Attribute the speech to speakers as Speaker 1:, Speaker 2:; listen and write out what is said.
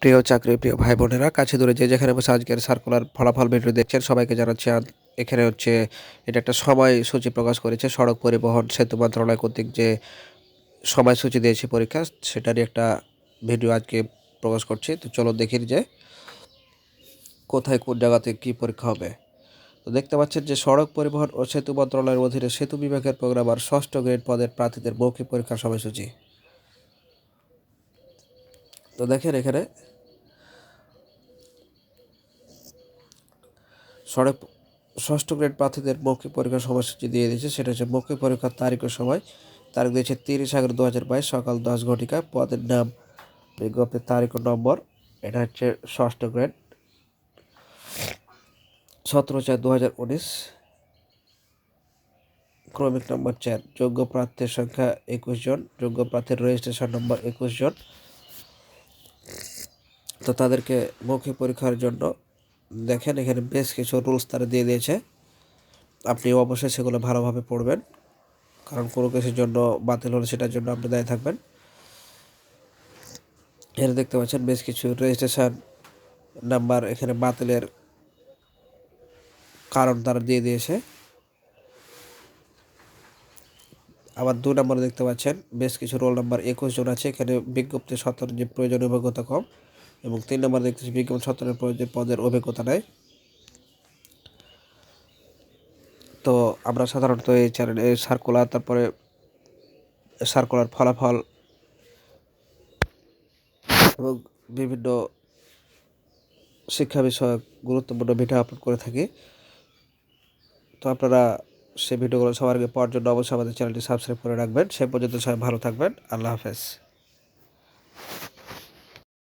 Speaker 1: প্রিয় চাকরি প্রিয় ভাই বোনেরা কাছে দূরে যে যেখানে বসে আজকের সার্কুলার ফলাফল ভিডিও দেখছেন সবাইকে জানাচ্ছি এখানে হচ্ছে এটা একটা সময়সূচি প্রকাশ করেছে সড়ক পরিবহন সেতু মন্ত্রণালয় কর্তৃক যে সময়সূচি দিয়েছে পরীক্ষা সেটারই একটা ভিডিও আজকে প্রকাশ করছি তো চলো দেখি যে কোথায় কোন জায়গাতে কী পরীক্ষা হবে তো দেখতে পাচ্ছেন যে সড়ক পরিবহন ও সেতু মন্ত্রণালয়ের অধীনে সেতু বিভাগের প্রোগ্রাম আর ষষ্ঠ গ্রেড পদের প্রার্থীদের মৌখিক পরীক্ষার সময়সূচি তো দেখেন এখানে সড়ে ষষ্ঠ গ্রেড প্রার্থীদের মৌখিক পরীক্ষার সময়সূচি দিয়ে দিয়েছে সেটা হচ্ছে মৌখিক পরীক্ষার তারিখ সময় তারিখ দিয়েছে তিরিশ আগস্ট দু হাজার বাইশ সকাল দশ ঘটিকা পদের নাম বিজ্ঞপ্তির তারিখ নম্বর এটা হচ্ছে ষষ্ঠ গ্রেড সতেরো চার দু হাজার উনিশ ক্রমিক নম্বর চার যোগ্য প্রার্থীর সংখ্যা একুশ জন যোগ্য প্রার্থীর রেজিস্ট্রেশন নম্বর একুশ জন তো তাদেরকে মৌখিক পরীক্ষার জন্য দেখেন এখানে বেশ কিছু রুলস তারা দিয়ে দিয়েছে আপনি অবশ্যই সেগুলো ভালোভাবে পড়বেন কারণ কোনো কিছুর জন্য বাতিল হলে সেটার জন্য আপনি দায়ী থাকবেন এখানে দেখতে পাচ্ছেন বেশ কিছু রেজিস্ট্রেশন নাম্বার এখানে বাতিলের কারণ তারা দিয়ে দিয়েছে আবার দু নম্বরে দেখতে পাচ্ছেন বেশ কিছু রোল নাম্বার একুশ জন আছে এখানে বিজ্ঞপ্তি সত্তর যে প্রয়োজনীয় অভিজ্ঞতা কম এবং তিন নম্বর দেখতেছি বিজ্ঞাপন সত্তরের প্রয়োজন পদের অভিজ্ঞতা নেয় তো আমরা সাধারণত এই চ্যানেল সার্কুলার তারপরে সার্কুলার ফলাফল এবং বিভিন্ন শিক্ষা বিষয়ক গুরুত্বপূর্ণ ভিডিও আপলোড করে থাকি তো আপনারা সেই ভিডিওগুলো সবার আগে পাওয়ার জন্য অবশ্যই আমাদের চ্যানেলটি সাবস্ক্রাইব করে রাখবেন সে পর্যন্ত সবাই ভালো থাকবেন আল্লাহ হাফেজ